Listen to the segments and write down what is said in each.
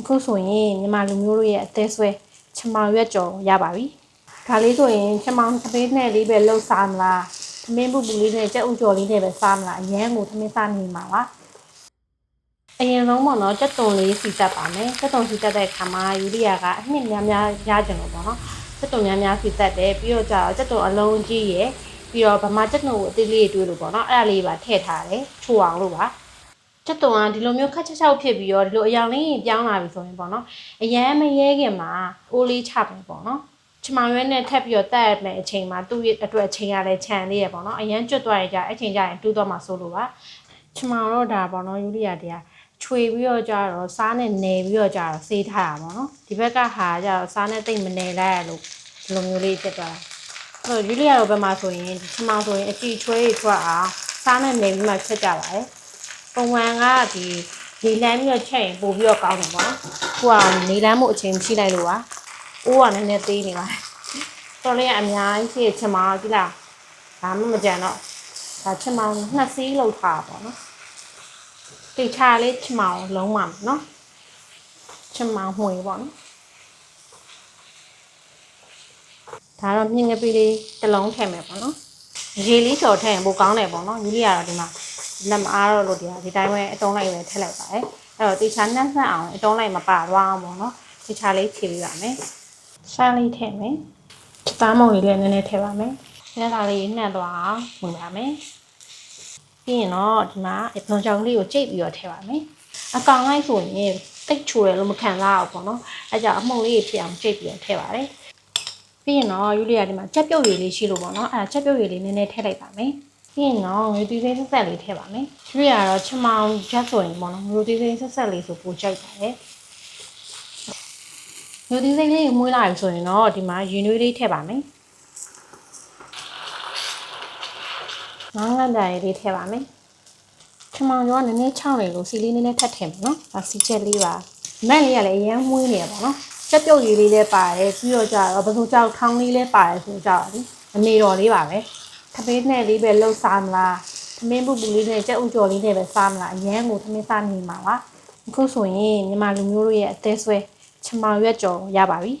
အခုဆိုရင်မြန်မာလူမျိုးတို့ရဲ့အသေးဆွဲချမောင်ရွက်ကြော်ရပါပြီဒါလေးဆိုရင်ချမောင်သမင်းနဲ့လေးပဲလှုပ်စားမလားသမင်းပူပူလေးနဲ့ကြက်ဥကြော်လေးနဲ့ပဲစားမလားအရန်ကိုသမင်းစားနေမှာပါအရင်ဆုံးပေါ့နော်ကြက်တုံလေးစီတက်ပါမယ်ကြက်တုံစီတက်တဲ့ခါမှာယူရီးယားကအနှစ်များများရကြတယ်ပေါ့နော်ကြက်တုံများများစီတက်တယ်ပြီးတော့ကြာတော့ကြက်တုံအလုံးကြီးရယ်ပြီးတော့ဗမာကြက်တုံကိုအသေးလေးတွေးလို့ပေါ့နော်အဲ့ဒါလေးပါထည့်ထားတယ်ချိုအောင်လို့ပါ ချက်တုံကဒီလိုမျိုးခက်ချက်ချက်ဖြစ်ပြီးတော့ဒီလိုအယောင်လေးပြောင်းလာပြီဆိုရင်ပေါ့နော်အရန်မရဲခင်မှာအိုးလေးချမယ်ပေါ့နော်ချမောင်ရွက်နဲ့ထပ်ပြီးတော့တက်ရမယ်အချိန်မှာသူ့ရဲ့အတွက်အချိန်ရလဲခြံလေးရပေါ့နော်အရန်ကျွတ်သွားရကြအချိန်ကြရင်တူးတော့မှဆိုလို့ပါချမောင်တော့ဒါပေါ့နော်ယူရီးယားတရားချွေပြီးတော့ကြတော့စားနဲ့နယ်ပြီးတော့ကြတော့စေးထားတာပေါ့နော်ဒီဘက်ကဟာကြတော့စားနဲ့တိတ်မနယ်လိုက်ရလို့ဒီလိုမျိုးလေးဖြစ်သွားတာအဲ့တော့ယူရီးယားတော့ဘယ်မှာဆိုရင်ဒီချမောင်ဆိုရင်အကြည့်ချွေးထွက်အောင်စားနဲ့နယ်ပြီးမှဖြစ်ကြပါတယ် ပုံမှန်ကဒီနေလမ်းပြီးတော့ချက်ရင်ပို့ပြီးတော့ကောင်းတယ်ပေါ့နော်။ခုကနေလမ်းမှုအချိန်မရှိလိုက်လို့ပါ။အိုးကလည်းနည်းနည်းသေးနေပါတယ်။တော်လေးကအများကြီးဖြစ်ချင်မှာကြည့်လား။ဒါမှမကြံတော့ဒါချင်မောင်နှစ်စီးလောက်ထားပါပေါ့နော်။တိတ်ချလေးချင်မောင်လုံးမှာနော်။ချင်မောင်မှွေပေါ့နော်။ဒါတော့မြင်ငပီလေးတစ်လုံးထည့်မယ်ပေါ့နော်။ရေလေးချော်ထည့်ရင်ပိုကောင်းတယ်ပေါ့နော်။ယူလေးကတော့ဒီမှာ လက်မအားတော့လို့ဒီဟာဒီတိုင်းပဲအတုံးလိုက်ပဲထည့်လိုက်ပါတယ်အဲ့တော့တေချာနှက်ဆက်အောင်အတုံးလိုက်မပါသွားအောင်ပေါ့နော်တေချာလေးဖြည့်ပေးပါမယ်ရှမ်းလေးထည့်မယ်သားမုံလေးလည်းနည်းနည်းထည့်ပါမယ်ညက်သားလေးနှက်သွားအောင်ဝင်ပါမယ်ပြီးရင်တော့ဒီမှာအပွန်ချောင်လေးကိုကြိတ်ပြီးတော့ထည့်ပါမယ်အကောင်လိုက်ဆိုရင်တိတ်ချိုတယ်လို့မခံစားအောင်ပေါ့နော်အဲကြောင့်အမှုန်လေးဖြစ်အောင်ကြိတ်ပြီးတော့ထည့်ပါတယ်ပြီးရင်တော့ယူလီယာဒီမှာချက်ပြုတ်ရည်လေးရှိလို့ပေါ့နော်အဲချက်ပြုတ်ရည်လေးနည်းနည်းထည့်လိုက်ပါမယ် ပြီးရင်တော့ငွေသေးသေးဆက်ဆက်လေးထည့်ပါမယ်။ကျွေးရတော့ချမောင်ချက်ဆိုရင်ပေါ့နော်ငွေသေးသေးဆက်ဆက်လေးဆိုပိုကြိုက်ပါတယ်။ငွေသေးသေးလေးမွေးလာပြီဆိုရင်တော့ဒီမှာရင်နွေးလေးထည့်ပါမယ်။ငေါင်းငန်းတိုင်လေးထည့်ပါမယ်။ချမောင်ရောနည်းနည်းချောင်းနေလို့စီလေးနည်းနည်းထပ်ထည့်မယ်နော်။ဒါစီချက်လေးပါ။မက်လေးကလည်းအရန်မွေးနေရပါတော့။ချက်ပြုတ်ရည်လေးလည်းပါတယ်ပြီးတော့ကြတော့ဘယ်သူကြောက်ထောင်းလေးလည်းပါတယ်ဆိုကြတော့ဒီအမေတော်လေးပါပဲ။ သမင်းနဲ့လေးပဲလှုပ်စားမလားသမင်းပူပူလေးနဲ့ကြက်ဥကြော်လေးနဲ့ပဲစားမလားအရန်ကိုသမင်းစားနေမှာပါအခုဆိုရင်မြန်မာလူမျိုးတို့ရဲ့အသေးဆွဲချမောင်ရွက်ကြော်ရပါပြီ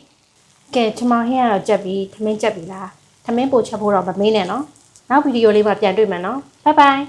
ကဲချမောင်ဟင်းကတော့ကြက်ပြီးသမင်းကြက်ပြီလားသမင်းပို့ချက်ဖို့တော့မမေးနဲ့နော်နောက်ဗီဒီယိုလေးမှာပြန်တွေ့မယ်နော်ဘိုင်ဘိုင်